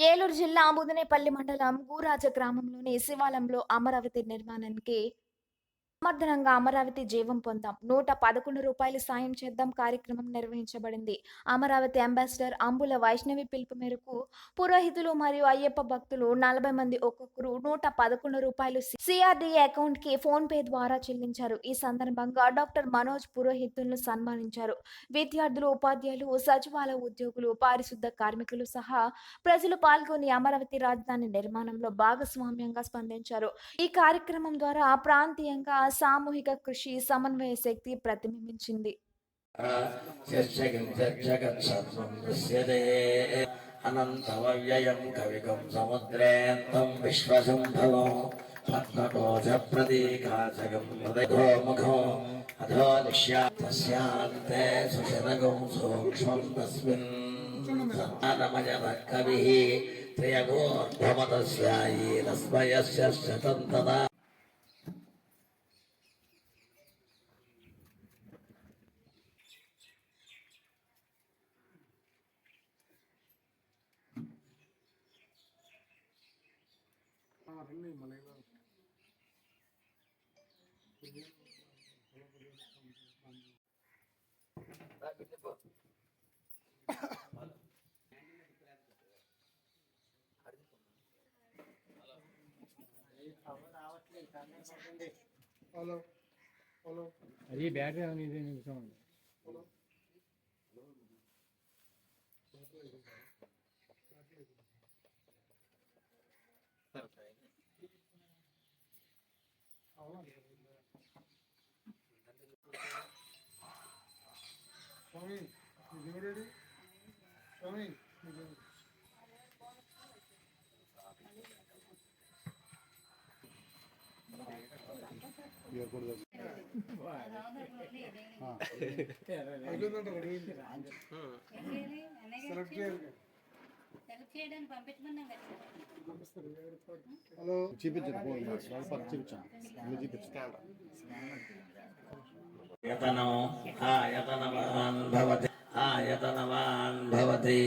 ఏలూరు జిల్లా ఆముదనేపల్లి మండలం గూరాజ గ్రామంలోని శివాలయంలో అమరావతి నిర్మాణానికి సమర్థనంగా అమరావతి జీవం పొందాం. నూట పదకొండు రూపాయలు సాయం చేద్దాం కార్యక్రమం నిర్వహించబడింది. అమరావతి అంబాసిడర్ అంబుల వైష్ణవి పిలుపు మేరకు పురోహితులు మరియు అయ్యప్ప భక్తులు నలభై మంది ఒక్కొక్కరు నూట పదకొండు రూపాయలు సిఆర్డీఏ అకౌంట్కి ఫోన్ పే ద్వారా చెల్లించారు. ఈ సందర్భంగా డాక్టర్ మనోజ్ పురోహితులను సన్మానించారు. విద్యార్థులు ఉపాధ్యాయులు సచివాలయ ఉద్యోగులు పారిశుద్ధ కార్మికులు సహా ప్రజలు పాల్గొని అమరావతి రాజధాని నిర్మాణంలో భాగస్వామ్యంగా స్పందించారు. ఈ కార్యక్రమం ద్వారా ప్రాంతీయంగా సామూహిక కృషి సమన్వయ శక్తి ప్రతిబింబించింది. అనంతవ్యయం కవికం సముద్రేంతం విశ్వసంభవం. పద్మకోశ ప్రతీకాశకం హృదయో ముఖో. అధో నిశ్యాస్యాంతే సుశరగం సూక్ష్మం తస్మిన్. సమానమయత కవి త్రియగోర్ధమతస్యాయీ తస్మయస్య శతంతదా హలో హలో అది బ్యాటరీ ఏమైనా ఇది నిమిషం ఉంది స్వామి మీ దేవుడేడి స్వామి మీ దేవుడు. సెలెక్ట్ చేయాలి. హలో. చూపించండి ఫోన్ లోపల చూపించాను చూపించాను యతనో ఆయతనవాన్ భవతి ఆయతనవాన్ భవతి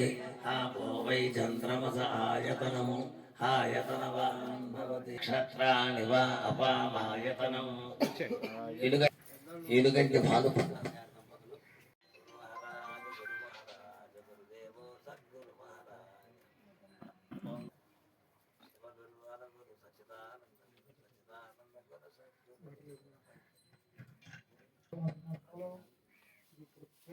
ఆపో వై చంద్రమస ఆయతనము ఆయతనవాన్ భవతి క్షత్రాణి వా అపామాయతనం ఇలుగ ఇలుగంటి భాలు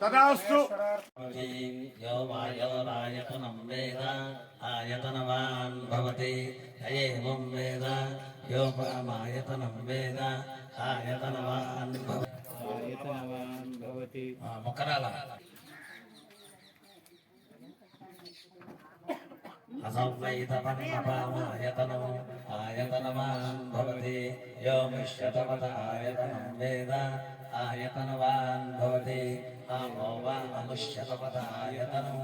తదాస్తు యో వాయో ఆయతనం వేద ఆయతనవాన్ భవతి అయేవం వేద యో పరమాయతనం వేద ఆయతనవాన్ భవతి అసంవైతమన్నపామాయతనం ఆయతనవాన్ భవతి యో మిష్యతమత ఆయతనం వేద ఆయతనవాన్ భవతి ఆమో వా అముష్యతమత ఆయతనం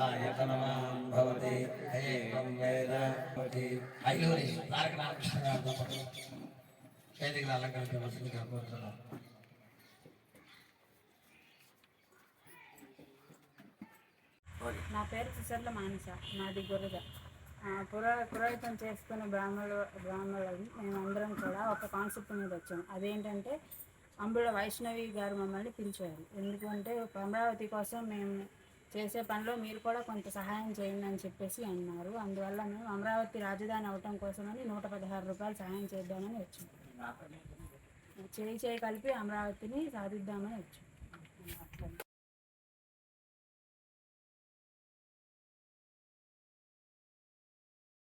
ఆయతనవాన్ భవతి ఏకం వేద భవతి అయ్యూరి తారక రామకృష్ణ గారు దంపతులు వేదికలు అలంకరించవలసిందిగా కోరుతున్నాం నా పేరు సుసర్ల మానస. నాది గురజ ఆ, పురా పురోహితం చేసుకునే బ్రాహ్మణులు బ్రాహ్మణులు మేమందరం కూడా ఒక కాన్సెప్ట్ మీద వచ్చాం. అదేంటంటే అంబుల వైష్ణవి గారు మమ్మల్ని పిలిచారు. ఎందుకంటే అమరావతి కోసం మేము చేసే పనిలో మీరు కూడా కొంత సహాయం చేయండి అని చెప్పేసి అన్నారు. అందువల్ల మేము అమరావతి రాజధాని అవటం కోసమని నూట పదహారు రూపాయలు సహాయం చేద్దామని వచ్చాం. చేయి చేయి కలిపి అమరావతిని సాధిద్దామని వచ్చాం.